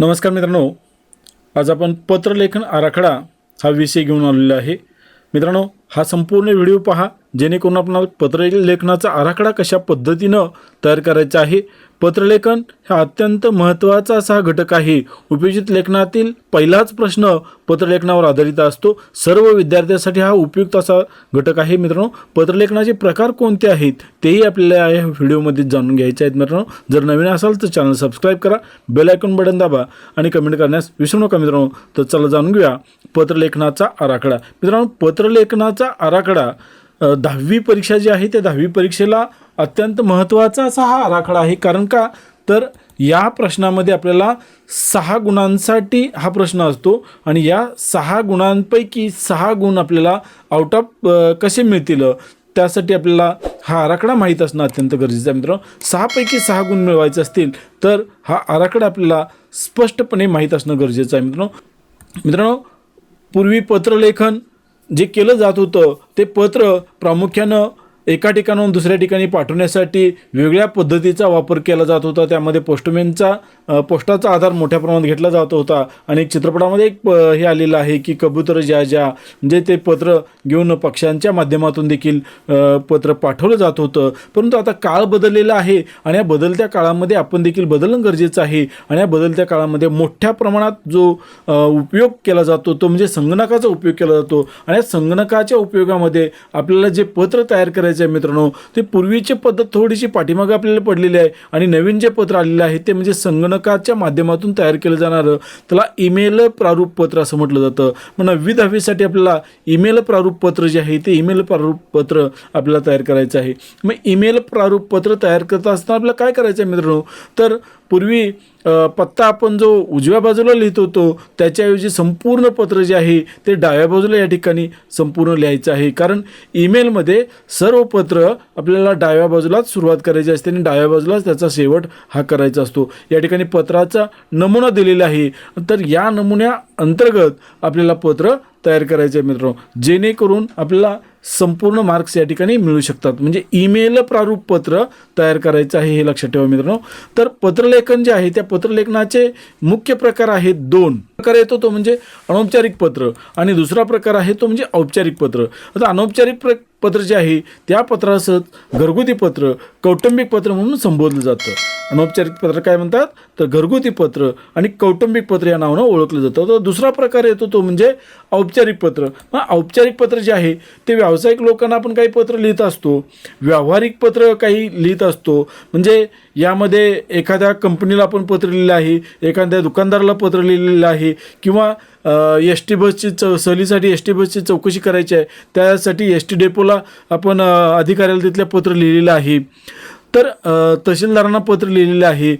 नमस्कार मित्रांनो. आज आपण पत्रलेखन आराखडा हा विषय घेऊन आलेला आहे. मित्रांनो हा संपूर्ण व्हिडिओ पहा. जेणेकरून आपणाला पत्रलेखनाचा आराखडा कशा पद्धतीनं तयार करायचा आहे? पत्रलेखन हा अत्यंत महत्त्वाचा असा घटक आहे. उपयोजित लेखनातील पहिलाच प्रश्न पत्रलेखनावर आधारित असतो. सर्व विद्यार्थ्यांसाठी हा उपयुक्त असा घटक आहे मित्रांनो. पत्रलेखनाचे प्रकार कोणते आहेत? तेही आपल्याला या व्हिडिओमध्ये जाणून घ्यायचे आहेत मित्रांनो. जर नवीन असाल तर चॅनल सबस्क्राईब करा बेल आयकॉन बटन दाबा आणि कमेंट करण्यास विसरू नका मित्रांनो. तर चला जाणून घेऊया पत्रलेखनाचा आराखडा. मित्रांनो पत्रलेखनाचा आराखडा दहावी परीक्षा जी आहे त्या दहावी परीक्षेला अत्यंत महत्त्वाचा असा हा आराखडा आहे. कारण का? तर या प्रश्नामध्ये आपल्याला सहा गुणांसाठी हा प्रश्न असतो आणि या सहा गुणांपैकी सहा गुण आपल्याला आउट ऑफ कसे मिळतील? त्यासाठी आपल्याला हा आराखडा माहीत असणं अत्यंत गरजेचं आहे मित्रांनो. सहापैकी सहा गुण मिळवायचे असतील तर हा आराखडा आपल्याला स्पष्टपणे माहीत असणं गरजेचं आहे मित्रांनो. मित्रांनो पूर्वी पत्रलेखन जे केलं जात होतं ते पत्र प्रामुख्यानं एका ठिकाणाहून दुसऱ्या ठिकाणी पाठवण्यासाठी वेगळ्या पद्धतीचा वापर केला जात होता. त्यामध्ये पोस्टमॅनचा पोस्टाचा आधार मोठ्या प्रमाणात घेतला जात होता. आणि एक चित्रपटामध्ये एक प- हे आलेलं आहे की कबूतर ज्या ज्या म्हणजे ते पत्र घेऊन पक्षांच्या माध्यमातून देखील पत्र पाठवलं जात होतं. परंतु आता काळ बदललेला आहे आणि या बदलत्या काळामध्ये आपण देखील बदलणं गरजेचं आहे. आणि या बदलत्या काळामध्ये मोठ्या प्रमाणात जो उपयोग केला जातो तो म्हणजे संगणकाचा उपयोग केला जातो. आणि या संगणकाच्या उपयोगामध्ये आपल्याला जे पत्र तयार करायचं आहे मित्रांनो. ते पूर्वीची पद्धत थोडीशी पाठीमागे आपल्याला पडलेली आहे आणि नवीन जे पत्र आलेलं आहे ते म्हणजे संगणकाच्या माध्यमातून तयार केलं जाणारं. त्याला ईमेल प्रारूप पत्र असं म्हटलं जातं. मग नववी दहावीसाठी आपल्याला ईमेल प्रारूप पत्र जे आहे ते ईमेल प्रारूप पत्र आपल्याला तयार करायचं आहे. मग ईमेल प्रारूप पत्र तयार करत असताना आपल्याला काय करायचं आहे मित्रांनो? तर पूर्वी पत्ता आपण जो उजव्या बाजूला लिहित होतो त्याच्याऐवजी संपूर्ण पत्र जे आहे ते डाव्या बाजूला या ठिकाणी संपूर्ण लिहायचं आहे. कारण ईमेलमध्ये सर्व पत्र आपल्याला डाव्या बाजूलाच सुरुवात करायची असते आणि डाव्या बाजूलाच त्याचा शेवट हा करायचा असतो. या ठिकाणी पत्राचा नमुना दिलेला आहे. तर या नमुन्या अंतर्गत आपल्याला पत्र तयार करायचे आहे मित्रांनो. जेणेकरून आपल्याला संपूर्ण मार्क्स या ठिकाणी मिळू शकतात. म्हणजे ईमेल प्रारूप पत्र तयार करायचं आहे हे लक्षात ठेवा मित्रांनो. तर पत्रलेखन जे आहे त्या पत्रलेखनाचे मुख्य प्रकार आहेत दोन. प्रकार येतो तो म्हणजे अनौपचारिक पत्र आणि दुसरा प्रकार आहे तो म्हणजे औपचारिक पत्र. आता अनौपचारिक प्र पत्र जे आहे त्या पत्रासह घरगुती पत्र कौटुंबिक पत्र म्हणून संबोधलं जातं. अनौपचारिक पत्र काय म्हणतात? तर घरगुती पत्र आणि कौटुंबिक पत्र या नावानं ओळखलं जातं. तर दुसरा प्रकार येतो तो म्हणजे औपचारिक पत्र. मग औपचारिक पत्र जे आहे ते व्यावसायिक लोकांना आपण काही पत्र लिहित असतो. व्यावहारिक पत्र काही लिहित असतो. म्हणजे यामध्ये एखाद्या कंपनीला आपण पत्र लिहिलं आहे एखाद्या दुकानदाराला पत्र लिहिलेलं आहे किंवा एस टी बसची चौ सहलीसाठी एस टी बसची चौकशी करायची आहे. त्यासाठी एस टी डेपोला आपण अधिकाऱ्याला तिथलं पत्र लिहिलेलं आहे. तर तहसीलदारांना पत्र लिहिलेलं आहे.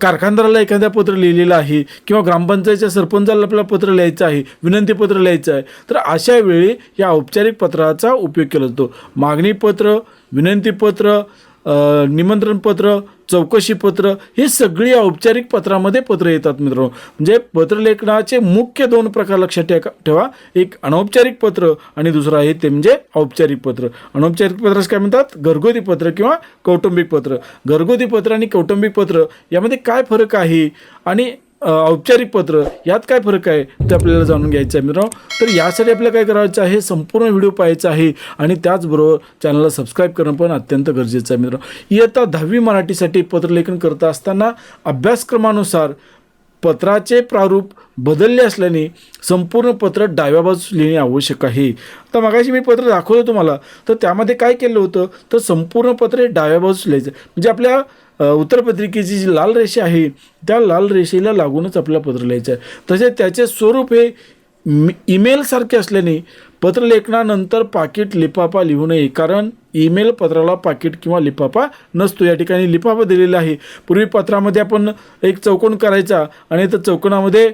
कारखानदाराला एखाद्या पत्र लिहिलेलं आहे. किंवा ग्रामपंचायतच्या सरपंचाला आपल्याला पत्र लिहायचं आहे. विनंतीपत्र लिहायचं आहे. तर अशा वेळी या औपचारिक पत्राचा उपयोग केला जातो. मागणीपत्र विनंतीपत्र निमंत्रणपत्र चौकशीपत्र हे सगळी औपचारिक पत्रामध्ये पत्र येतात मित्रांनो. म्हणजे पत्रलेखनाचे मुख्य दोन प्रकार लक्षात ठेवा ठेवा. एक अनौपचारिक पत्र आणि दुसरं आहे ते म्हणजे औपचारिक पत्र. अनौपचारिक पत्रास काय म्हणतात? घरगुती पत्र किंवा कौटुंबिक पत्र. घरगुती पत्र आणि कौटुंबिक पत्र यामध्ये काय फरक आहे? आणि औपचारिक पत्र यात काय फरक आहे? ते आपल्याला जाणून घ्यायचं आहे मित्रांनो. तर यासाठी आपल्याला काय करायचं आहे? संपूर्ण व्हिडिओ पाहायचा आहे आणि त्याचबरोबर चॅनलला सबस्क्राईब करणं पण अत्यंत गरजेचं आहे मित्रांनो. इयत्ता दहावी मराठीसाठी पत्रलेखन करत असताना अभ्यासक्रमानुसार पत्राचे प्रारूप बदलले असल्याने संपूर्ण पत्र डाव्या बाजूस लिहिणे आवश्यक आहे. आता मगाशी मी पत्र दाखवलं तुम्हाला. तर त्यामध्ये काय केलं होतं? तर संपूर्ण पत्र डाव्या बाजूस लिहायचं. म्हणजे आपल्या उत्तरपत्रिकेची जी लाल रेषा आहे त्या लाल रेषेला लागूनच आपल्याला पत्र लिहायचं आहे तसेच त्याचे स्वरूप हे ईमेलसारखे असल्याने पत्रलेखनानंतर पाकिट लिफाफा लिहू नये कारण ईमेल पत्राला पाकिट किंवा लिफाफा नसतो. या ठिकाणी लिफाफा दिलेला आहे. पूर्वी पत्रामध्ये आपण एक चौकोन करायचा आणि त्या चौकोनामध्ये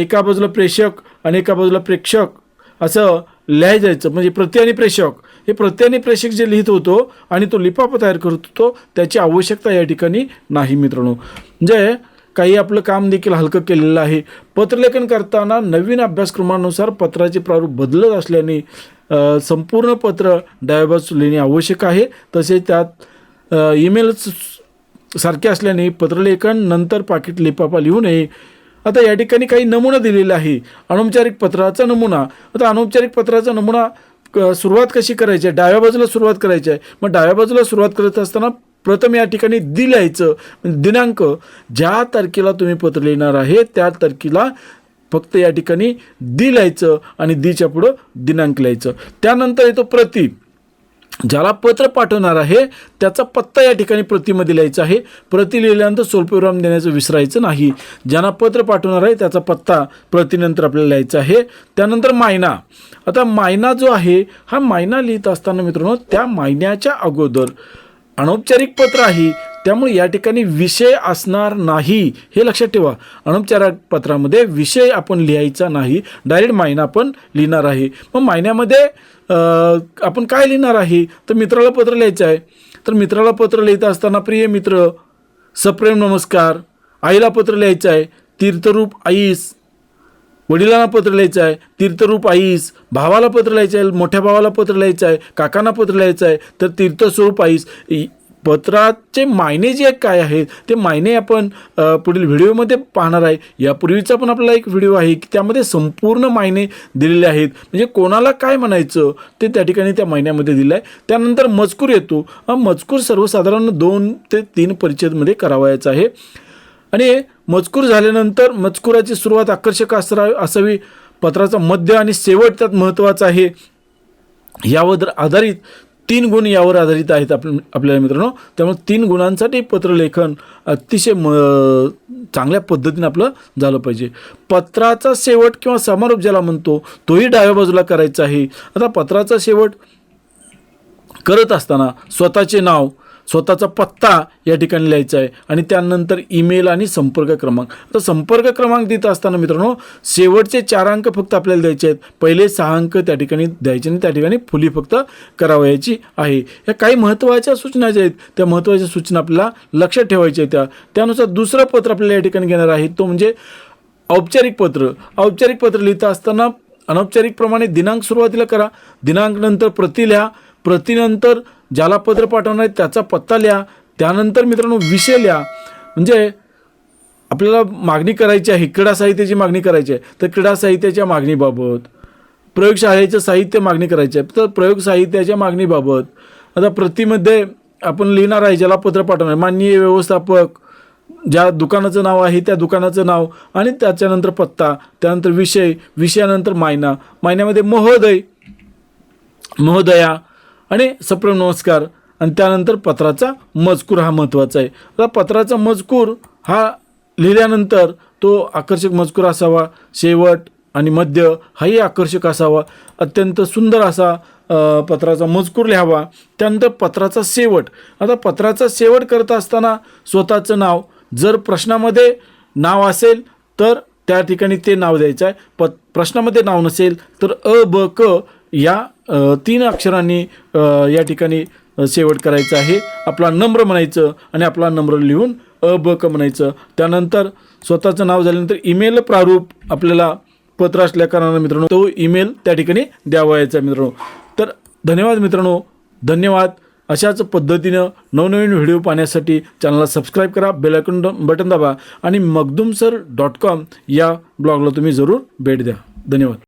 एका बाजूला प्रेषक आणि एका बाजूला प्रेक्षक असं लिहाय जायचं म्हणजे प्रति आणि प्रेषक. हे प्रत्येने आणि प्रेषक जे लिहित होतो आणि तो लिफाफा तयार करत होतो त्याची आवश्यकता या ठिकाणी नाही मित्रांनो. म्हणजे काही आपलं काम देखील हलकं केलेलं आहे. पत्रलेखन करताना नवीन अभ्यासक्रमानुसार पत्राचे प्रारूप बदलत असल्याने संपूर्ण पत्र डायबाज लिहिणे आवश्यक आहे. तसेच त्यात ईमेल सारखे असल्याने पत्रलेखन नंतर पाकिट लिफाफा लिहू नये. आता या ठिकाणी काही नमुना दिलेला आहे. अनौपचारिक पत्राचा नमुना. आता अनौपचारिक पत्राचा नमुना सुरुवात कशी करायची? आहे डाव्या बाजूला सुरुवात करायची आहे. मग डाव्या बाजूला सुरुवात करत असताना प्रथम या ठिकाणी दी लिहायचं म्हणजे दिनांक. ज्या तारखेला तुम्ही पत्र लिहिणार आहे त्या तारखेला फक्त या ठिकाणी दि लिहायचं आणि दीच्या पुढं दिनांक लिहायचं. त्यानंतर येतो प्रति ज्याला पत्र पाठवणार आहे त्याचा पत्ता या ठिकाणी प्रतीमध्ये लिहायचा आहे. प्रति लिहिल्यानंतर स्वल्पविराम देण्याचं विसरायचं नाही. ज्यांना पत्र पाठवणार आहे त्याचा पत्ता प्रतिनंतर आपल्याला लिहायचा आहे. त्यानंतर मायना. आता मायना जो आहे हा मायना लिहित असताना मित्रांनो त्या मायन्याच्या अगोदर अनौपचारिक पत्र आहे. त्यामुळे या ठिकाणी विषय असणार नाही हे लक्षात ठेवा. अनौपचारिक पत्रामध्ये विषय आपण लिहायचा नाही डायरेक्ट मायना आपण लिहिणार आहे. मग मायन्यामध्ये आपण काय लिहिणार आहे? तर मित्राला पत्र लिहायचं आहे. तर मित्राला पत्र लिहित असताना प्रिय मित्र सप्रेम नमस्कार. आईला पत्र लिहायचं आहे तीर्थरूप आईस. वडिलांना पत्र लिहायचं आहे तीर्थरूप आईस. भावाला पत्र लिहायचं आहे मोठ्या भावाला पत्र लिहायचं आहे काकांना पत्र लिहायचं आहे तर तीर्थस्वरूप आईस. पत्राचे मायने जे काय आहेत ते मायने आपण पुढील व्हिडिओमध्ये पाहणार आहे. यापूर्वीचा पण आपला एक व्हिडिओ आहे की त्यामध्ये संपूर्ण मायने दिलेले आहेत. म्हणजे कोणाला काय म्हणायचं ते त्या ठिकाणी त्या महिन्यामध्ये दिलं आहे. त्यानंतर मजकूर येतो. हा मजकूर सर्वसाधारण दोन ते तीन परिच्छेदमध्ये करावायचा आहे. आणि मजकूर झाल्यानंतर मजकुराची सुरुवात आकर्षक असरा असावी. पत्राचा मध्य आणि शेवट त्यात महत्त्वाचा आहे. यावर आधारित तीन गुण यावर आधारित आहेत आप आपल्याला मित्रांनो. त्यामुळे तीन गुणांसाठी पत्रलेखन अतिशय म चांगल्या पद्धतीने आपलं झालं पाहिजे. पत्राचा शेवट किंवा समारोप ज्याला म्हणतो तोही डाव्या बाजूला करायचा आहे. आता पत्राचा शेवट करत असताना स्वतःचे नाव स्वतःचा पत्ता या ठिकाणी लिहायचा आहे. आणि त्यानंतर ईमेल आणि संपर्क क्रमांक. तर संपर्क क्रमांक देत असताना मित्रांनो शेवटचे चार अंक फक्त आपल्याला द्यायचे आहेत. पहिले सहा अंक त्या ठिकाणी द्यायचे आणि त्या ठिकाणी फुली फक्त करावयाची आहे. या काही महत्त्वाच्या सूचना ज्या आहेत त्या महत्त्वाच्या सूचना आपल्याला लक्षात ठेवायच्या आहेत त्या. त्यानुसार दुसरं पत्र आपल्याला या ठिकाणी घेणार आहे तो म्हणजे औपचारिक पत्र. औपचारिक पत्र लिहिता असताना अनौपचारिकप्रमाणे दिनांक सुरुवातीला करा. दिनांक नंतर प्रति लिहा. प्रतिनंतर ज्याला पत्र पाठवणार आहे त्याचा पत्ता लिहा. त्यानंतर मित्रांनो विषय लिहा. म्हणजे आपल्याला मागणी करायची आहे क्रीडा साहित्याची मागणी करायची आहे. तर क्रीडा साहित्याच्या मागणीबाबत प्रयोगशाळेचं साहित्य मागणी करायची आहे. तर प्रयोग साहित्याच्या मागणीबाबत आता प्रतिमध्ये आपण लिहिणार आहे ज्याला पत्र पाठवणार आहे. माननीय व्यवस्थापक ज्या दुकानाचं नाव आहे त्या दुकानाचं नाव आणि त्याच्यानंतर पत्ता त्यानंतर विषय विषयानंतर मायना. मायन्यामध्ये महोदय महोदया आणि सप्रेम नमस्कार. आणि त्यानंतर पत्राचा मजकूर हा महत्त्वाचा आहे. आता पत्राचा मजकूर हा लिहिल्यानंतर तो आकर्षक मजकूर असावा. शेवट आणि मध्य हाही आकर्षक असावा. अत्यंत सुंदर असा पत्राचा मजकूर लिहावा. त्यानंतर पत्राचा शेवट. आता पत्राचा शेवट करत असताना स्वतःचं नाव जर प्रश्नामध्ये नाव असेल तर त्या ठिकाणी ते नाव द्यायचं आहे. प प्रश्नामध्ये नाव नसेल तर अ ब क या तीन अक्षरांनी या ठिकाणी शेवट करायचं आहे. आपला नम्र म्हणायचं आणि आपला नम्र लिहून अ ब क म्हणायचं. त्यानंतर स्वतःचं नाव झाल्यानंतर ईमेल प्रारूप आपल्याला पत्र असल्या कारणानं मित्रांनो तो ईमेल त्या ठिकाणी द्यावायचा आहे मित्रांनो. तर धन्यवाद मित्रांनो. धन्यवाद. अशाच पद्धतीनं नवनवीन व्हिडिओ पाहण्यासाठी चॅनलला सबस्क्राईब करा बेलायकन बटन दाबा आणि मगदुम सर डॉट कॉम या ब्लॉगला तुम्ही जरूर भेट द्या. धन्यवाद.